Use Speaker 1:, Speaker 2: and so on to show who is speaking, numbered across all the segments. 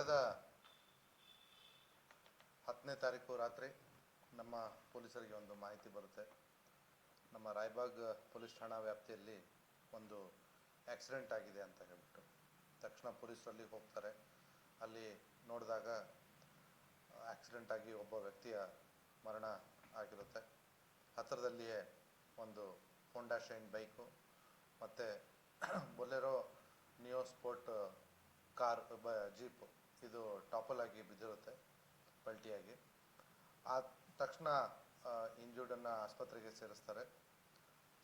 Speaker 1: ಕಳೆದ ಹತ್ತನೇ ತಾರೀಕು ರಾತ್ರಿ ನಮ್ಮ ಪೊಲೀಸರಿಗೆ ಒಂದು ಮಾಹಿತಿ ಬರುತ್ತೆ. ನಮ್ಮ ರಾಯಬಾಗ್ ಪೊಲೀಸ್ ಠಾಣಾ ವ್ಯಾಪ್ತಿಯಲ್ಲಿ ಒಂದು ಆಕ್ಸಿಡೆಂಟ್ ಆಗಿದೆ ಅಂತ ಹೇಳ್ಬಿಟ್ಟು. ತಕ್ಷಣ ಪೊಲೀಸರು ಅಲ್ಲಿ ಹೋಗ್ತಾರೆ. ಅಲ್ಲಿ ನೋಡಿದಾಗ, ಆಕ್ಸಿಡೆಂಟ್ ಆಗಿ ಒಬ್ಬ ವ್ಯಕ್ತಿಯ ಮರಣ ಆಗಿರುತ್ತೆ. ಹತ್ತಿರದಲ್ಲಿಯೇ ಒಂದು ಹೋಂಡಾ ಶೈನ್ ಬೈಕು ಮತ್ತು Bolero Neo sport car jeep ಇದು ಟಾಪಲ್ ಆಗಿ ಬಿದ್ದಿರುತ್ತೆ, ಪಲ್ಟಿಯಾಗಿ. ಆ ತಕ್ಷಣ ಇಂಜೂರ್ಡನ್ನು ಆಸ್ಪತ್ರೆಗೆ ಸೇರಿಸ್ತಾರೆ.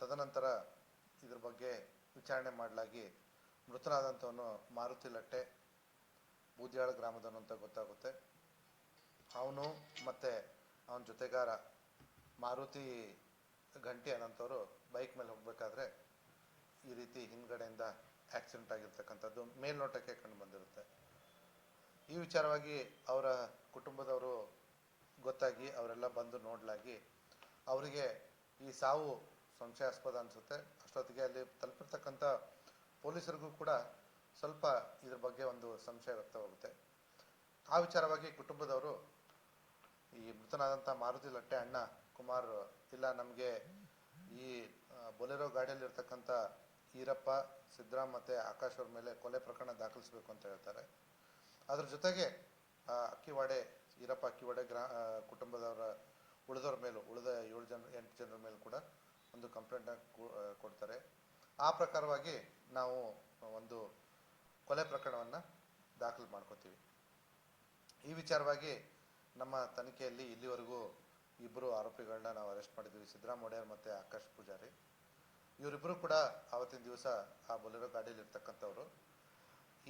Speaker 1: ತದನಂತರ ಇದ್ರ ಬಗ್ಗೆ ವಿಚಾರಣೆ ಮಾಡಲಾಗಿ ಮೃತನಾದಂಥವನು ಮಾರುತಿ ಲಟ್ಟೆ, ಬೂದಿಯಾಳ ಗ್ರಾಮದವನು ಅಂತ ಗೊತ್ತಾಗುತ್ತೆ. ಅವನು ಮತ್ತು ಅವನ ಜೊತೆಗಾರ ಮಾರುತಿ ಗಂಟಿ ಅನ್ನೋಂಥವ್ರು ಬೈಕ್ ಮೇಲೆ ಹೋಗಬೇಕಾದ್ರೆ ಈ ರೀತಿ ಹಿಂದ್ಗಡೆಯಿಂದ ಆಕ್ಸಿಡೆಂಟ್ ಆಗಿರ್ತಕ್ಕಂಥದ್ದು ಮೇಲ್ನೋಟಕ್ಕೆ ಕಂಡು ಬಂದಿರುತ್ತೆ. ಈ ವಿಚಾರವಾಗಿ ಅವರ ಕುಟುಂಬದವರು ಗೊತ್ತಾಗಿ ಅವರೆಲ್ಲ ಬಂದು ನೋಡಲಾಗಿ ಅವರಿಗೆ ಈ ಸಾವು ಸಂಶಯಾಸ್ಪದ ಅನಿಸುತ್ತೆ. ಅಷ್ಟೊತ್ತಿಗೆ ಅಲ್ಲಿ ತಲುಪಿರ್ತಕ್ಕಂಥ ಪೊಲೀಸರಿಗೂ ಕೂಡ ಸ್ವಲ್ಪ ಇದ್ರ ಬಗ್ಗೆ ಒಂದು ಸಂಶಯ ವ್ಯಕ್ತವಾಗುತ್ತೆ. ಆ ವಿಚಾರವಾಗಿ ಕುಟುಂಬದವರು ಈ ಮೃತನಾದಂಥ ಮಾರುತಿ ಲಟ್ಟೆ ಅಣ್ಣ ಕುಮಾರ್ ಇಲ್ಲ ನಮಗೆ ಈ ಬೊಲೆರೋ ಗಾಡಿಯಲ್ಲಿರ್ತಕ್ಕಂಥ ಈರಪ್ಪ, ಸಿದ್ದರಾಮ್ ಮತ್ತು ಆಕಾಶ್ ಅವ್ರ ಮೇಲೆ ಕೊಲೆ ಪ್ರಕರಣ ದಾಖಲಿಸಬೇಕು ಅಂತ ಹೇಳ್ತಾರೆ. ಅದ್ರ ಜೊತೆಗೆ ಅಕ್ಕಿವಾಡೆ ಈರಪ್ಪ ಅಕ್ಕಿವಾಡೆ ಗ್ರಾ ಕುಟುಂಬದವರ ಉಳಿದವ್ರ ಮೇಲೂ, ಉಳಿದ ಏಳು ಜನ, ಎಂಟು ಜನರ ಮೇಲೂ ಕೂಡ ಒಂದು ಕಂಪ್ಲೇಂಟ್ ಕೊಡ್ತಾರೆ. ಆ ಪ್ರಕಾರವಾಗಿ ನಾವು ಒಂದು ಕೊಲೆ ಪ್ರಕರಣವನ್ನು ದಾಖಲು ಮಾಡ್ಕೋತೀವಿ. ಈ ವಿಚಾರವಾಗಿ ನಮ್ಮ ತನಿಖೆಯಲ್ಲಿ ಇಲ್ಲಿವರೆಗೂ ಇಬ್ಬರು ಆರೋಪಿಗಳನ್ನ ನಾವು ಅರೆಸ್ಟ್ ಮಾಡಿದ್ದೀವಿ. ಸಿದ್ದರಾಮಯ್ಯರ್ ಮತ್ತು ಆಕಾಶ್ ಪೂಜಾರಿ. ಇವರಿಬ್ಬರು ಕೂಡ ಆವತ್ತಿನ ದಿವಸ ಆ ಬೊಲೆರೋ ಗಾಡಿಯಲ್ಲಿ ಇರ್ತಕ್ಕಂಥವ್ರು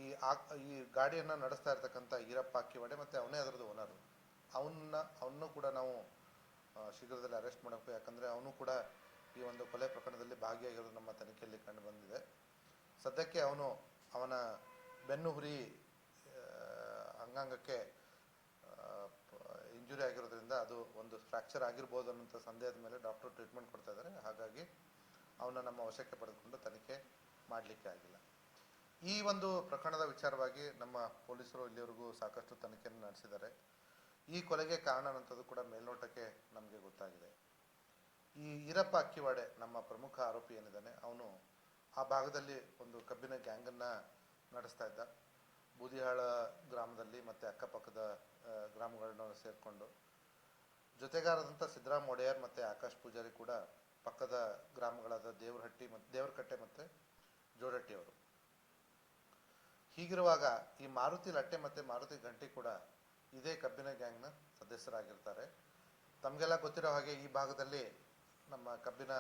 Speaker 1: ಈ ಆ ಈ ಗಾಡಿಯನ್ನು ನಡೆಸ್ತಾ ಇರ್ತಕ್ಕಂಥ ಈರಪ್ಪ ಅಕ್ಕಿವಾಡೆ ಮತ್ತು ಅವನೇ ಅದರದ್ದು ಓನರು ಅವನ್ನ, ಅವನ್ನೂ ಕೂಡ ನಾವು ಶೀಘ್ರದಲ್ಲಿ ಅರೆಸ್ಟ್ ಮಾಡಬೇಕು. ಯಾಕಂದರೆ ಅವನು ಕೂಡ ಈ ಒಂದು ಕೊಲೆ ಪ್ರಕರಣದಲ್ಲಿ ಭಾಗಿಯಾಗಿರೋದು ನಮ್ಮ ತನಿಖೆಯಲ್ಲಿ ಕಂಡು ಬಂದಿದೆ. ಸದ್ಯಕ್ಕೆ ಅವನು ಅವನ ಬೆನ್ನು ಹುರಿ ಅಂಗಾಂಗಕ್ಕೆ ಇಂಜುರಿ ಆಗಿರೋದ್ರಿಂದ ಅದು ಒಂದು ಫ್ರ್ಯಾಕ್ಚರ್ ಆಗಿರ್ಬೋದು ಅನ್ನೋಂಥ ಸಂದೇಹದ ಮೇಲೆ ಡಾಕ್ಟರ್ ಟ್ರೀಟ್ಮೆಂಟ್ ಕೊಡ್ತಾ ಇದ್ದಾರೆ. ಹಾಗಾಗಿ ಅವನ್ನ ನಮ್ಮ ವಶಕ್ಕೆ ಪಡೆದುಕೊಂಡು ತನಿಖೆ ಮಾಡಲಿಕ್ಕೆ ಆಗಿಲ್ಲ. ಈ ಒಂದು ಪ್ರಕರಣದ ವಿಚಾರವಾಗಿ ನಮ್ಮ ಪೊಲೀಸರು ಇಲ್ಲಿವರೆಗೂ ಸಾಕಷ್ಟು ತನಿಖೆಯನ್ನು ನಡೆಸಿದ್ದಾರೆ. ಈ ಕೊಲೆಗೆ ಕಾರಣ ಅನ್ನೋಂಥದ್ದು ಕೂಡ ಮೇಲ್ನೋಟಕ್ಕೆ ನಮಗೆ ಗೊತ್ತಾಗಿದೆ. ಈ ಈರಪ್ಪ ಅಕ್ಕಿವಾಡೆ ನಮ್ಮ ಪ್ರಮುಖ ಆರೋಪಿ ಏನಿದ್ದಾನೆ, ಅವನು ಆ ಭಾಗದಲ್ಲಿ ಒಂದು ಕಬ್ಬಿನ ಗ್ಯಾಂಗನ್ನು ನಡೆಸ್ತಾ ಇದ್ದ. ಬೂದಿಹಾಳ ಗ್ರಾಮದಲ್ಲಿ ಮತ್ತು ಅಕ್ಕಪಕ್ಕದ ಗ್ರಾಮಗಳನ್ನು ಗ್ರಾಮಗಳನ್ನ ಸೇರಿಕೊಂಡು. ಜೊತೆಗಾರದಂಥ ಸಿದ್ದರಾಮ್ ಒಡೆಯರ್ ಮತ್ತು ಆಕಾಶ್ ಪೂಜಾರಿ ಕೂಡ ಪಕ್ಕದ ಗ್ರಾಮಗಳಾದ ದೇವರಹಟ್ಟಿ ಮತ್ತು ದೇವರಕಟ್ಟೆ ಮತ್ತು ಜೋಡಟ್ಟಿಯವರು ಹೀಗಿರುವಾಗ ಈ ಮಾರುತಿ ಲಟ್ಟೆ ಮತ್ತು ಮಾರುತಿ ಗಂಟಿ ಕೂಡ ಇದೇ ಕಬ್ಬಿನ ಗ್ಯಾಂಗ್ನ ಸದಸ್ಯರಾಗಿರ್ತಾರೆ. ತಮಗೆಲ್ಲ ಗೊತ್ತಿರೋ ಹಾಗೆ ಈ ಭಾಗದಲ್ಲಿ ನಮ್ಮ ಕಬ್ಬಿನ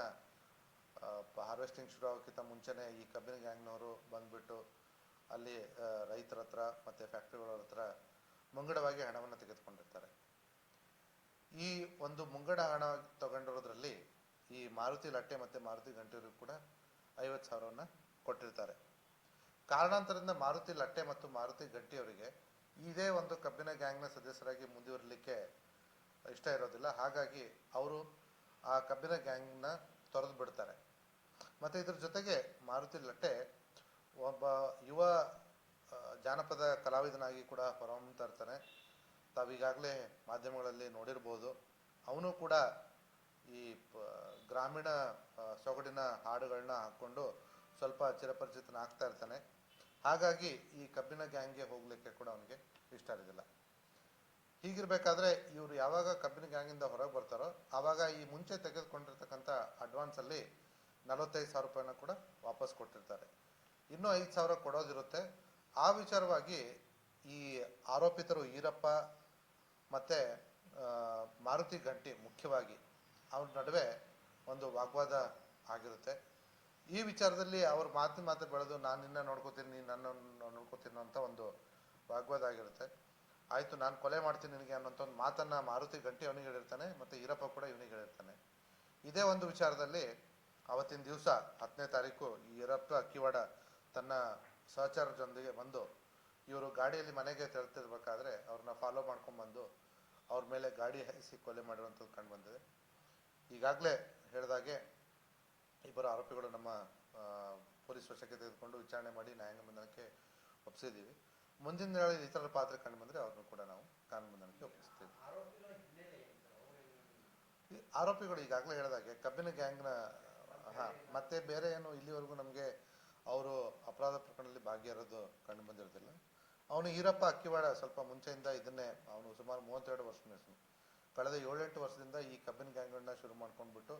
Speaker 1: ಹಾರ್ವೆಸ್ಟಿಂಗ್ ಶುರು ಆಗೋಕ್ಕಿಂತ ಮುಂಚೆನೇ ಈ ಕಬ್ಬಿನ ಗ್ಯಾಂಗ್ನವರು ಬಂದುಬಿಟ್ಟು ಅಲ್ಲಿ ರೈತರ ಹತ್ರ ಮತ್ತು ಫ್ಯಾಕ್ಟ್ರಿಗಳ ಹತ್ರ ಮುಂಗಡವಾಗಿ ಹಣವನ್ನು ತೆಗೆದುಕೊಂಡಿರ್ತಾರೆ. ಈ ಒಂದು ಮುಂಗಡ ಹಣ ತಗೊಂಡಿರೋದ್ರಲ್ಲಿ ಈ ಮಾರುತಿ ಲಟ್ಟೆ ಮತ್ತು ಮಾರುತಿ ಗಂಟೆಯವರು ಕೂಡ ಐವತ್ತು ಸಾವಿರವನ್ನು ಕೊಟ್ಟಿರ್ತಾರೆ. ಕಾರಣಾಂತರದಿಂದ ಮಾರುತಿ ಲಟ್ಟೆ ಮತ್ತು ಮಾರುತಿ ಗಟ್ಟಿಯವರಿಗೆ ಇದೇ ಒಂದು ಕಬ್ಬಿನ ಗ್ಯಾಂಗ್ನ ಸದಸ್ಯರಾಗಿ ಮುಂದುವರಲಿಕ್ಕೆ ಇಷ್ಟ ಇರೋದಿಲ್ಲ. ಹಾಗಾಗಿ ಅವರು ಆ ಕಬ್ಬಿನ ಗ್ಯಾಂಗ್ನ ತೊರೆದು ಬಿಡ್ತಾರೆ. ಮತ್ತು ಇದ್ರ ಜೊತೆಗೆ ಮಾರುತಿ ಲಟ್ಟೆ ಒಬ್ಬ ಯುವ ಜಾನಪದ ಕಲಾವಿದನಾಗಿ ಕೂಡ ಹೊರಹೊಮ್ಮತಾ ಇರ್ತಾನೆ. ತಾವೀಗಾಗಲೇ ಮಾಧ್ಯಮಗಳಲ್ಲಿ ನೋಡಿರ್ಬೋದು. ಅವನು ಕೂಡ ಈ ಗ್ರಾಮೀಣ ಸೊಗಡಿನ ಹಾಡುಗಳನ್ನ ಹಾಕ್ಕೊಂಡು ಸ್ವಲ್ಪ ಚಿರಪರಿಚಿತನಾಗ್ತಾ ಇರ್ತಾನೆ. ಹಾಗಾಗಿ ಈ ಕಬ್ಬಿನ ಗ್ಯಾಂಗ್ಗೆ ಹೋಗ್ಲಿಕ್ಕೆ ಕೂಡ ಅವನಿಗೆ ಇಷ್ಟ ಇರೋದಿಲ್ಲ ಹೀಗಿರ್ಬೇಕಾದ್ರೆ ಇವರು ಯಾವಾಗ ಕಬ್ಬಿನ ಗ್ಯಾಂಗಿಂದ ಹೊರಗೆ ಬರ್ತಾರೋ, ಆವಾಗ ಈ ಮುಂಚೆ ತೆಗೆದುಕೊಂಡಿರ್ತಕ್ಕಂಥ ಅಡ್ವಾನ್ಸಲ್ಲಿ ನಲವತ್ತೈದು ಸಾವಿರ ರೂಪಾಯಿನ ಕೂಡ ವಾಪಸ್ ಕೊಟ್ಟಿರ್ತಾರೆ. ಇನ್ನೂ ಐದು ಸಾವಿರ ಕೊಡೋದಿರುತ್ತೆ. ಆ ವಿಚಾರವಾಗಿ ಈ ಆರೋಪಿತರು ಈರಪ್ಪ ಮತ್ತು ಮಾರುತಿ ಗಂಟಿ ಮುಖ್ಯವಾಗಿ ಅವ್ರ ನಡುವೆ ಒಂದು ವಾಗ್ವಾದ ಆಗಿರುತ್ತೆ. ಈ ವಿಚಾರದಲ್ಲಿ ಅವ್ರ ಮಾತಿನ ಮಾತು ಬೆಳೆದು ನಾನು ನಿನ್ನ ನೋಡ್ಕೋತೀನಿ, ನೀನು ನನ್ನ ನೋಡ್ಕೋತೀನಿ ಅಂತ ಒಂದು ವಾಗ್ವಾದ ಆಗಿರುತ್ತೆ. ಆಯಿತು, ನಾನು ಕೊಲೆ ಮಾಡ್ತೀನಿ ನಿನಗೆ ಅನ್ನೋಂಥ ಒಂದು ಮಾತನ್ನು ಮಾರುತಿ ಗಂಟೆ ಅವನಿಗೆ ಹೇಳಿರ್ತಾನೆ, ಮತ್ತು ಈರಪ್ಪ ಕೂಡ ಇವನಿಗೆ ಹೇಳಿರ್ತಾನೆ. ಇದೇ ಒಂದು ವಿಚಾರದಲ್ಲಿ ಅವತ್ತಿನ ದಿವಸ ಹತ್ತನೇ ತಾರೀಕು ಈ ಈರಪ್ಪ ಅಕ್ಕಿವಾಡ ತನ್ನ ಸಹಚರರೊಂದಿಗೆ ಬಂದು ಇವರು ಗಾಡಿಯಲ್ಲಿ ಮನೆಗೆ ತೆರಳ್ತಿರ್ಬೇಕಾದ್ರೆ ಅವ್ರನ್ನ ಫಾಲೋ ಮಾಡ್ಕೊಂಡ್ಬಂದು ಅವ್ರ ಮೇಲೆ ಗಾಡಿ ಹಾಯಿಸಿ ಕೊಲೆ ಮಾಡಿರುವಂಥದ್ದು ಕಂಡು ಬಂದಿದೆ. ಈಗಾಗಲೇ ಹೇಳಿದಾಗೆ ಇಬ್ಬರು ಆರೋಪಿಗಳು ನಮ್ಮ ಪೊಲೀಸ್ ವಶಕ್ಕೆ ತೆಗೆದುಕೊಂಡು ವಿಚಾರಣೆ ಮಾಡಿ ನ್ಯಾಯಾಂಗ ಬಂಧನಕ್ಕೆ ಒಪ್ಪಿಸಿದ್ದೀವಿ ಮುಂದಿನ ದಿನಗಳಲ್ಲಿ ಥರದ ಪಾತ್ರ ಕಂಡು ಬಂದರೆ ಅವ್ರನ್ನು ಕೂಡ ನಾವು ಕಾನೂನು ಬಂಧನಕ್ಕೆ ಒಪ್ಪಿಸ್ತೀವಿ
Speaker 2: ಆರೋಪಿಗಳ
Speaker 1: ಈಗಾಗಲೇ ಹೇಳಿದಾಗೆ, ಕಬ್ಬಿನ ಗ್ಯಾಂಗ್ನ, ಹಾಂ, ಮತ್ತೆ ಬೇರೆ ಏನು ಇಲ್ಲಿವರೆಗೂ ನಮಗೆ ಅವರು ಅಪರಾಧ ಪ್ರಕರಣದಲ್ಲಿ ಭಾಗಿಯಾರೋದು ಕಂಡು ಬಂದಿರೋದಿಲ್ಲ. ಅವನು ಈರಪ್ಪ ಅಕ್ಕಿವಾಡ ಸ್ವಲ್ಪ ಮುಂಚೆಯಿಂದ ಇದನ್ನೇ, ಅವನು ಸುಮಾರು ಮೂವತ್ತೆರಡು ವರ್ಷ ಕಳೆದ ಏಳೆಂಟು ವರ್ಷದಿಂದ ಈ ಕಬ್ಬಿನ ಗ್ಯಾಂಗ್ಗಳನ್ನ ಶುರು ಮಾಡ್ಕೊಂಡ್ಬಿಟ್ಟು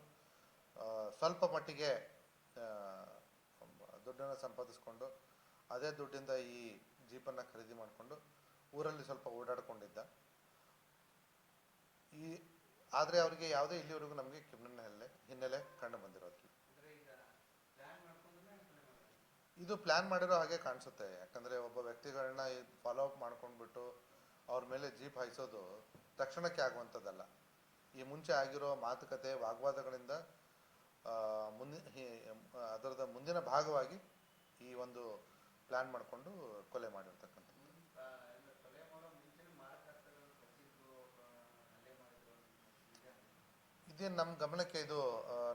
Speaker 1: ಸ್ವಲ್ಪ ಮಟ್ಟಿಗೆ ದುಡ್ಡನ್ನು ಸಂಪಾದಿಸ್ಕೊಂಡು ಅದೇ ದುಡ್ಡಿಂದ ಈ ಜೀಪನ್ನು ಖರೀದಿ ಮಾಡಿಕೊಂಡು ಊರಲ್ಲಿ ಸ್ವಲ್ಪ ಓಡಾಡ್ಕೊಂಡಿದ್ದ. ಈ ಆದರೆ ಅವರಿಗೆ ಯಾವುದೇ ಇಲ್ಲಿವರೆಗೂ ನಮಗೆ ಕ್ರಿಮಿನಲ್ ಹಿನ್ನೆಲೆ ಹಿನ್ನೆಲೆ ಕಂಡು ಬಂದಿರೋದಿಲ್ಲ ಇದು ಪ್ಲಾನ್ ಮಾಡಿರೋ ಹಾಗೆ ಕಾಣಿಸುತ್ತೆ. ಯಾಕಂದ್ರೆ ಒಬ್ಬ ವ್ಯಕ್ತಿಗಳನ್ನ ಫಾಲೋ ಅಪ್ ಮಾಡ್ಕೊಂಡ್ಬಿಟ್ಟು ಅವ್ರ ಮೇಲೆ ಜೀಪ್ ಹಾಯಿಸೋದು ತಕ್ಷಣಕ್ಕೆ ಆಗುವಂಥದ್ದಲ್ಲ. ಈ ಮುಂಚೆ ಆಗಿರೋ ಮಾತುಕತೆ ವಾಗ್ವಾದಗಳಿಂದ ಮುಂದಿನ ಅದರದ ಮುಂದಿನ ಭಾಗವಾಗಿ ಈ ಒಂದು ಪ್ಲಾನ್ ಮಾಡಿಕೊಂಡು ಕೊಲೆ ಮಾಡಿರ್ತಕ್ಕಂಥದ್ದು. ಇದೇನು ನಮ್ಮ ಗಮನಕ್ಕೆ ಇದು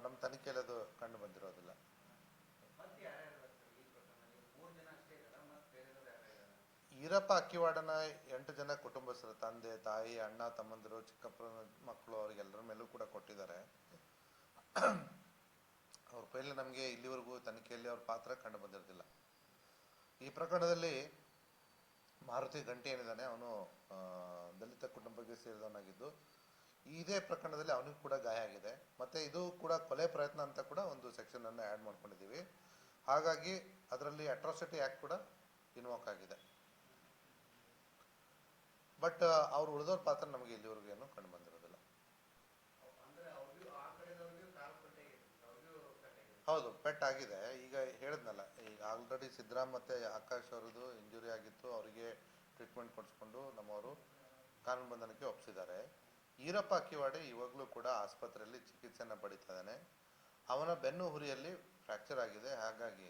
Speaker 1: ನಮ್ಮ ತನಿಖೆಯಲ್ಲಿ ಅದು ಕಂಡು ಬಂದಿರೋದಿಲ್ಲ. ಈರಪ್ಪ ಅಕ್ಕಿವಾಡನ ಎಂಟು ಜನ ಕುಟುಂಬಸ್ಥರು ತಂದೆ ತಾಯಿ ಅಣ್ಣ ತಮ್ಮಂದಿರು ಚಿಕ್ಕಪ್ಪ ಮಕ್ಕಳು ಅವ್ರಿಗೆಲ್ಲರ ಮೇಲೂ ಕೂಡ ಕೊಟ್ಟಿದ್ದಾರೆ. ಅವ್ರ ಪೈಲಿ ನಮಗೆ ಇಲ್ಲಿವರೆಗೂ ತನಿಖೆಯಲ್ಲಿ ಅವ್ರ ಪಾತ್ರ ಕಂಡು ಬಂದಿರೋದಿಲ್ಲ ಈ ಪ್ರಕರಣದಲ್ಲಿ ಮಾರುತಿ ಗಂಟೆ ಏನಿದ್ದಾನೆ, ಅವನು ದಲಿತ ಕುಟುಂಬಕ್ಕೆ ಸೇರಿದವನಾಗಿದ್ದು, ಇದೇ ಪ್ರಕರಣದಲ್ಲಿ ಅವನಿಗೂ ಕೂಡ ಗಾಯ ಆಗಿದೆ. ಮತ್ತೆ ಇದು ಕೂಡ ಕೊಲೆ ಪ್ರಯತ್ನ ಅಂತ ಕೂಡ ಒಂದು ಸೆಕ್ಷನ್ ಅನ್ನು ಆ್ಯಡ್ ಮಾಡ್ಕೊಂಡಿದ್ದೀವಿ. ಹಾಗಾಗಿ ಅದರಲ್ಲಿ ಅಟ್ರಾಸಿಟಿ ಆ್ಯಕ್ಟ್ ಕೂಡ ಇನ್ವಾಕ್ ಆಗಿದೆ. ಬಟ್ ಅವ್ರು ಉಳಿದವ್ರ ಪಾತ್ರ ನಮಗೆ ಇಲ್ಲಿವರೆಗೂ ಏನು ಕಂಡು ಬಂದಿರೋದಿಲ್ಲ
Speaker 2: ಅವ್- ಅಂದ್ರೆ ಅವ್ರಿಗೂ ಆ ಕಡೆದವ್ರಿಗೂ ಕಾಲು ಕಟ್ಟಾಗಿದೆ ಅವ್ರಿಗೂ ಕಟ್ಟಾಗಿದೆ
Speaker 1: ಹೌದು ಪೆಟ್ ಆಗಿದೆ. ಈಗ ಹೇಳಿದ್ನಲ್ಲ ಈಗ ಆಲ್ರೆಡಿ ಸಿದ್ದರಾಮ್ ಮತ್ತೆ ಆಕಾಶ್ ಅವರದು ಇಂಜುರಿ ಆಗಿತ್ತು ಅವರಿಗೆ ಟ್ರೀಟ್ಮೆಂಟ್ ಕೊಡಿಸ್ಕೊಂಡು ನಮ್ಮವರು ಕಾನೂನು ಬಂಧನಕ್ಕೆ ಒಪ್ಪಿಸಿದ್ದಾರೆ ಈರಪ್ಪ ಅಕ್ಕಿವಾಡಿ ಇವಾಗಲೂ ಕೂಡ ಆಸ್ಪತ್ರೆಯಲ್ಲಿ ಚಿಕಿತ್ಸೆಯನ್ನು ಪಡಿತಾ ಇದ್ದಾನೆ. ಅವನ ಬೆನ್ನು ಹುರಿಯಲ್ಲಿ ಫ್ರ್ಯಾಕ್ಚರ್ ಆಗಿದೆ ಹಾಗಾಗಿ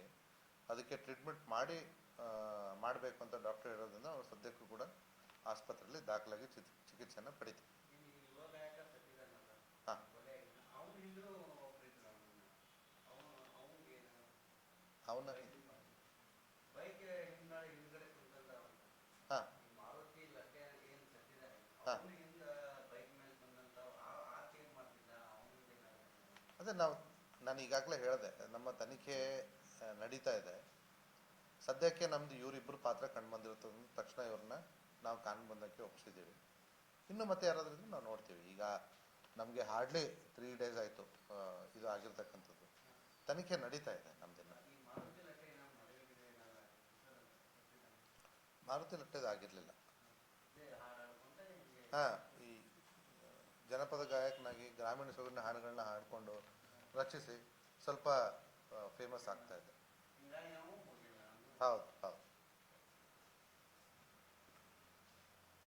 Speaker 1: ಅದಕ್ಕೆ ಟ್ರೀಟ್ಮೆಂಟ್ ಮಾಡಿ ಮಾಡಬೇಕು ಅಂತ ಡಾಕ್ಟರ್ ಹೇಳೋದ್ರಿಂದ ಅವನು ಸದ್ಯಕ್ಕೂ ಕೂಡ ಆಸ್ಪತ್ರೆಯಲ್ಲಿ ದಾಖಲಾಗಿ ಚಿಕ್- ಚಿಕಿತ್ಸೆಯನ್ನು
Speaker 2: ಸತ್ತಿದಾನಲ್ಲ
Speaker 1: ಹಾ.
Speaker 2: ಕೊಲೆ ಅವನ ಹಿಂದೂ ಒಬ್ರಿದ್ರು ಅವನು ಅವನು ಅವನಿಗೆ
Speaker 1: ಅವನ
Speaker 2: ಬೈಕ್ ಹಿಂದ್ಗಡೆ ಹಿಂದ್ಗಡೆ ಕುಂತಂತ
Speaker 1: ಹಾಂ
Speaker 2: ಈ ಮಾರುತಿ ಲಟ್ಟೆ ಏನ್ ಸತ್ತಿದ್ದಾರೆ
Speaker 1: ಹಾ.
Speaker 2: ಅವನ ಹಿಂದ ಬೈಕ್ ಮೇಲೆ ಬಂದಂತ ಆ- ಆತ ಅವನಿಗೆ
Speaker 1: ಅದೇ ನಾವು ನಾನು ಈಗಾಗಲೇ ಹೇಳಿದೆ ನಮ್ಮ ತನಿಖೆ ನಡೀತಾ ಇದೆ. ಸದ್ಯಕ್ಕೆ ನಮ್ದು ಇವರಿಬ್ಬರು ಪಾತ್ರ ಕಂಡು ಬಂದಿರ್ತದ ತಕ್ಷಣ ಇವ್ರನ್ನ ನಾವು ಕಾನೂನು ಬಂದಕ್ಕೆ ಒಪ್ಪಿಸಿದ್ದೀವಿ ಇನ್ನು ಮತ್ತೆ ಯಾರಾದ್ರೂ ನಾವು ನೋಡ್ತೀವಿ. ಈಗ ನಮಗೆ ಹಾರ್ಡ್ಲಿ ತ್ರೀ ಡೇಸ್ ಆಯಿತು ಇದು ಆಗಿರ್ತಕ್ಕಂಥದ್ದು. ತನಿಖೆ ನಡೀತಾ ಇದೆ ನಮ್ದಿನ್ನ
Speaker 2: ಈ ಮಾರುತಿ ಲಟ್ಟೆ ಏನೋ ಮದುವೆ ಗಿದುವೆ ಏನಾರ ಸತ್ತಿದ್ದಾನೆ.
Speaker 1: ಮಾರುತಿ ಲಟ್ಟೆದು ಆಗಿರಲಿಲ್ಲ
Speaker 2: ಇದೇ
Speaker 1: ಹಾಂ, ಈ, ಜನಪದ ಗಾಯಕನಾಗಿ ಗ್ರಾಮೀಣ ಸೊಗಡಿನ ಹಾಡುಗಳನ್ನ ಹಾಡಿಕೊಂಡು ರಚಿಸಿ ಸ್ವಲ್ಪ ಫೇಮಸ್ ಆಗ್ತಾ ಇದೆ
Speaker 2: ನಮ್ದು
Speaker 1: ಹೌದು.